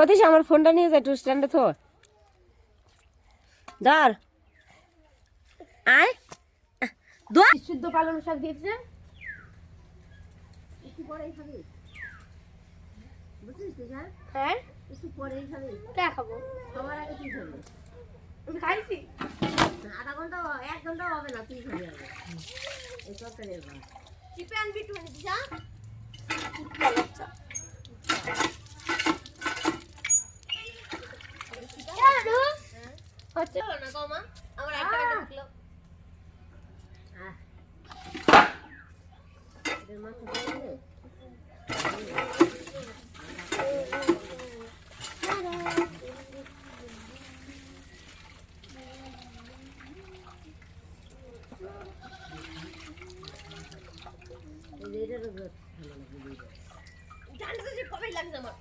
অতীশ আমার ফোনটা নিয়ে যায় একটু স্ট্যান্ডে থো। ধর। আয়। শুদ্ধ পালং শাক দিয়েছে। একটু পরেই খাবি। বুঝছিস হ্যাঁ? হ্যাঁ? একটু পরেই খাবি। কে খাব? খাবার আগে তুই খাবি। আমি খাইছি। আধা ঘণ্টা এক ঘণ্টা হবে না তুই খাবি আগে। এই তরকারি চিপে আনবি একটু দিশা হচ্ছে না কমা আমার একটা বেটা থাকল এদের মাথা দিয়ে দে। উপরে ভালো লাগে দুইটা। জানতে তো যে কবে লাগছে আমার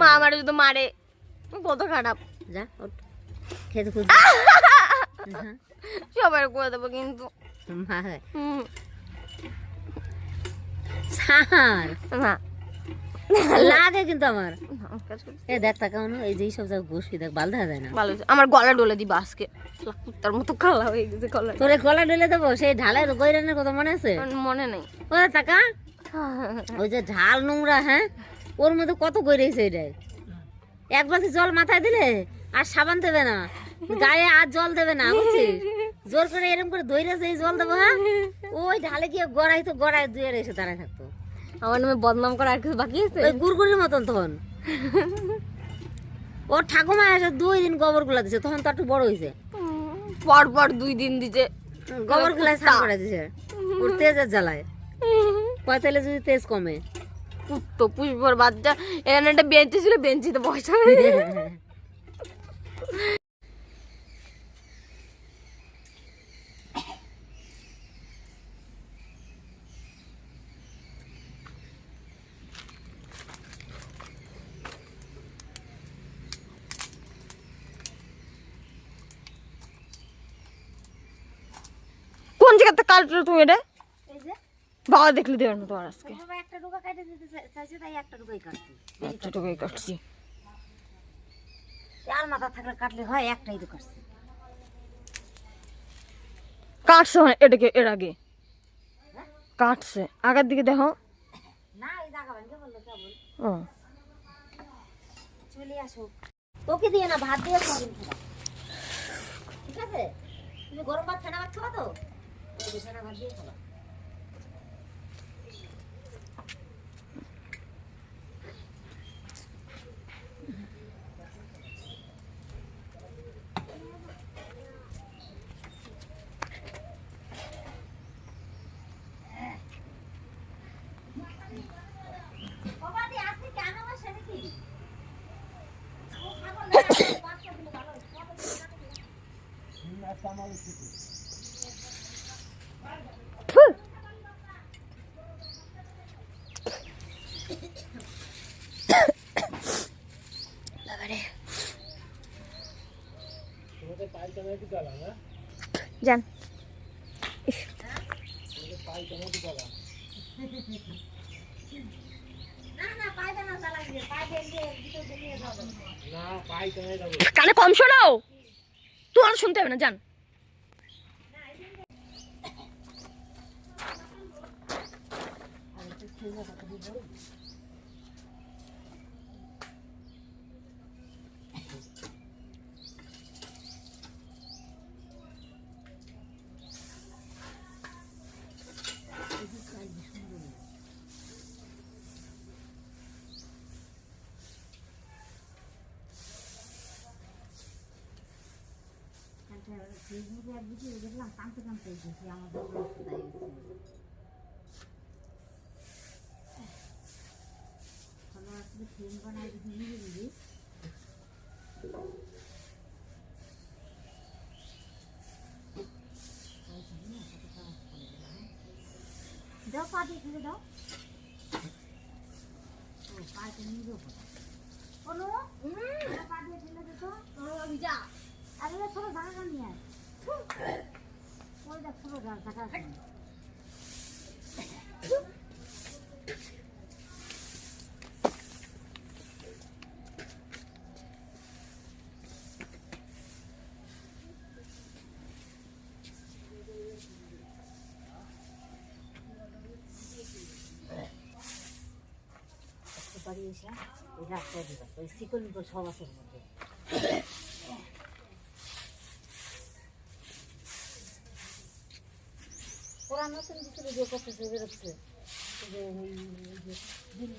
মা আমার যদি মারে কত খারাপ। যা খেতে করে দেবো কিন্তু। সার না। লাগে কিন্তু আমার। আমার কাছে করতে এ দেখ তাকাও না এই যে সব জায়গায় বসবি দেখ বাল দেখা যায় না। ভালো আমার গলা ডলে দিবা আজকে। কুত্তার মতো কালা হয়ে গেছে গলা তোরে গলা দেবো? সেই ঢালের গৈরানের কথা মনে আছে? মনে নেই। টাকা ওই যে ঝাল নোংরা হ্যাঁ? ওর মধ্যে কত গৈরেছে এটাই? এক বালতি জল মাথায় দিলে আর সাবান দেবে না। গায়ে আর জল দেবে না বুঝছিস? জোর করে এরকম করে দইরেছে এই জল দেবো হ্যাঁ? ওই ঢালে গিয়ে গড়াই তো গড়াই দুয়ে এসে দাঁড়ায় থাকতো। আমার নামে বদনাম করা আর কিছু বাকি আছে? ওই গুড়গুড়ির মতন তখন। ওর ঠাকুমা এসে দুই দিন গোবরগুলা দিছে তখন তো একটু বড় হয়েছে পর পর দুই দিন দিছে। গোবরগুলা স্নান করে দিছে। তেজের জ্বালায়। পয়তালে যদি তেজ কমে। কুত্তো পুষ্পর বাচ্চা এখানে একটা বেঞ্চি ছিল বেঞ্চিতে বসা। কোন জায়গাতে কাটলো তুমি এটা? বাবা দেখলে দেবেন না তোমার আজকে। একটা ডুকা কাটে দিতে চাইছে তাই একটা ডুকাই কাটছি। কাটছি। আর মাথা থাকলে কাটলে হয় একটাই তো কাটছি। কাটছে মানে এটাকে এর আগে। কাটছে। আগের দিকে দেখো। না এই জায়গা ভাঙে বলল কেবল। ও। চলে আসো। তোকে দিয়ে না ভাত দিয়ে খাবেন ঠিক আছে? তুমি গরম ভাত ঠান্ডা ভাত খাবা তো? ঠান্ডা ভাত দিয়ে খাবা। যান কানে কম শোনাও। তোমার শুনতে হবে না যান ফেসবুকে এক ভিডিও দেখলাম কাঁদতে কাঁদতে গেছি আমাদের অবস্থায় ভালো আসলে ফ্রেম বানাই দিদি নিজে নিজে দাও পা দিয়ে দাও ও পাতে নিয়ে যাব বলো পা দিয়ে ফেলে দে তো যা আরে ছোট ঢাকা নিয়ে আয় ওই দেখ ছোট ঢাকা আছে বাড়ি এসে ওই রাস্তায় দিবা ওই শিকল মিকল সব মধ্যে। ওরা নতুন কিছু যে করতেছে, বেরোচ্ছে। যে ওই যে দিন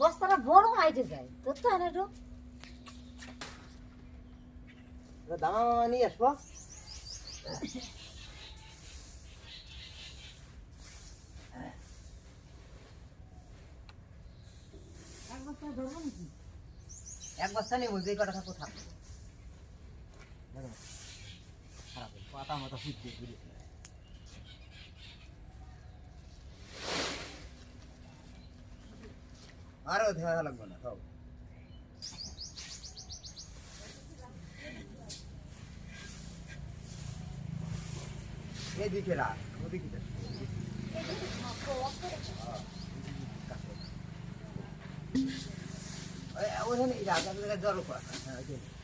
বস্তাটা বড় হাইটে যায়, তোর তো ঢোক দামা নিয়ে আসব। এক বস্তা নেই এই কটা থাকো থাক। দেখো, খারাপ হয়েছে, পাতা মাথা ফুটছে আরও দেখা লাগবে না সব এদিকে রাখ ওদিকে ওখানে জড়ো কর হ্যাঁ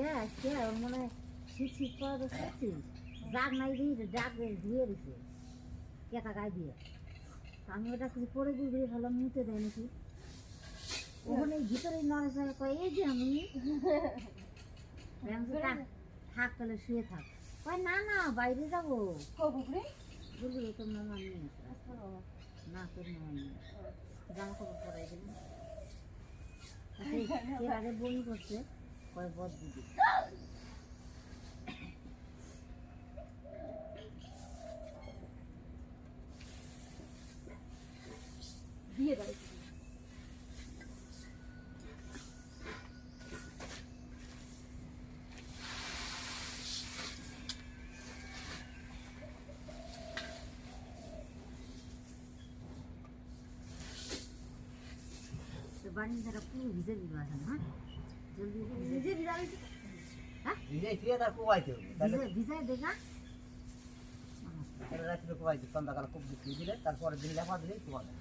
ওই যে। উঠে আসছে ওর মনে হয় শীত শীত করা তো খাচ্ছিস জাগ নাই দিয়ে ডাক ধুয়ে দিছে কেকা গায়ে দিয়ে? তো আমি ওটা কিছু পরে দিয়ে ভালো মুতে দেয় নাকি? ওখানে ভিতরে নড়ে চড়ে এই যে আমি। থাক তাহলে শুয়ে থাক। কয় না না বাইরে যাব। বলব তোর মামা নিয়ে আসে। না তোর মামা নিয়ে জামা কাপড় পরাই দিলাম। আগে বমি করছে। কয় বদ দিদি তো বাড়ির ধারা পুরো ভিজে দিল এখন হ্যাঁ জলদি ভিজে নিজেই ফিরে তার কোবাইতে হবে ভিজাই দেখা রাত্রে কোবাইতে সন্ধ্যাকালে খুব বিক্রি দিলে তারপরে দিন লেখা দিলেই কোবাবে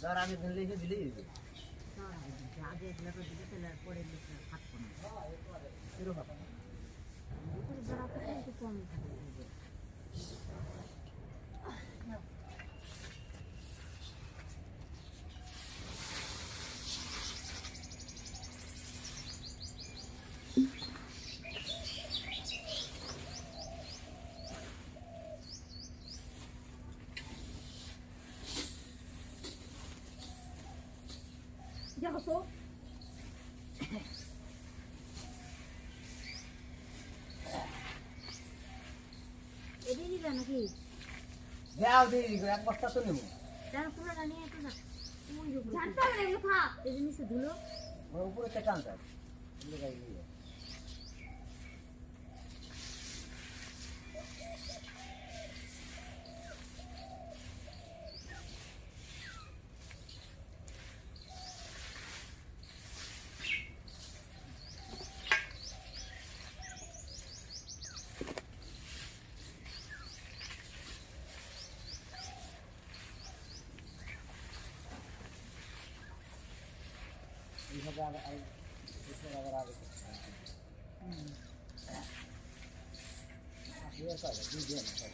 ধর আমি দিন লিখে দিলেই। আগে দিলে তাহলে পরে থাকব না। এরকম। কমই থাকে দেখো তো দিলা দিবে নাকি? দেও দিই এক বস্তা তো নেব। পুরো না নিয়ে একটু না। ওই যে উপরে। জানতে হবে খা এই নিচে ধুলো। ওর উপরে একটা টানতে হবে এগুলো গাই নিয়ে এইভাবে আগে আগে এইভাবে আবার আগে করতে হবে। আসলে তো আগে দুই দিন সব।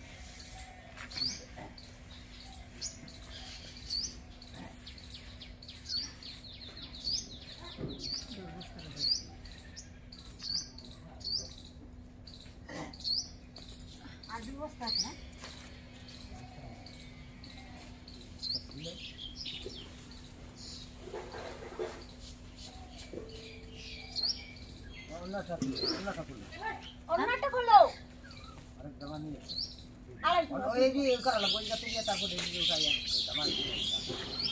আর দু বস্তা আছে না অন্যটা তুলো, অন্যটা তুলো। অন্যটা খোলো আরেক জামা নিয়ে। আড়াই ওই যে করা লাগবে, তুলে তারপরে এই যে উঠাই আনতে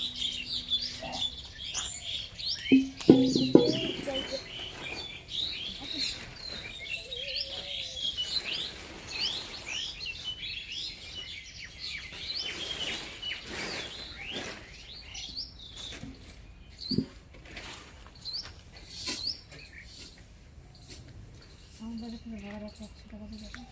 হবে, জামা নিয়ে এসো।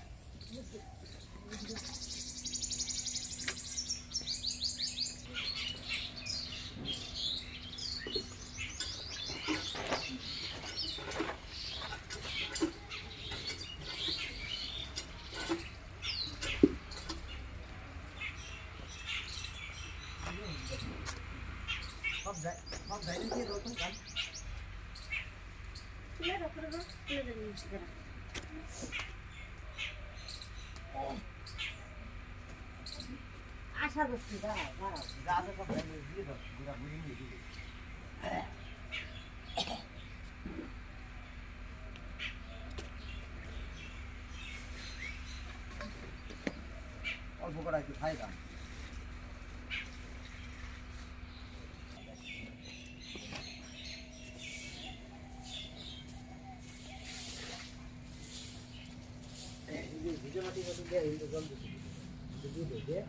সব জায়- সব জায়গায় দিয়ে দাও তো, গান। তুলে দাও তুলে আশা করছি দাঁড়াও দাঁড়াও যা আছে সব জায়গায় দিয়ে দাও, ঘুরা ঘুরি নিয়ে দিয়ে দাও। অল্প করা একটু খাই গান মাটি মতো দিয়ে এই জল দিতে দিয়ে দিয়ে দিয়ে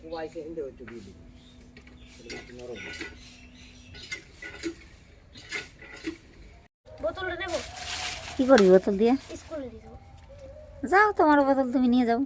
কুয়াইছে হিন্দে একটু দিয়ে দিবি তাহলে একটু নরম হবে। বোতলটা নেব কি করবি বোতল দিয়ে? যাও তোমার বোতল তুমি নিয়ে যাও।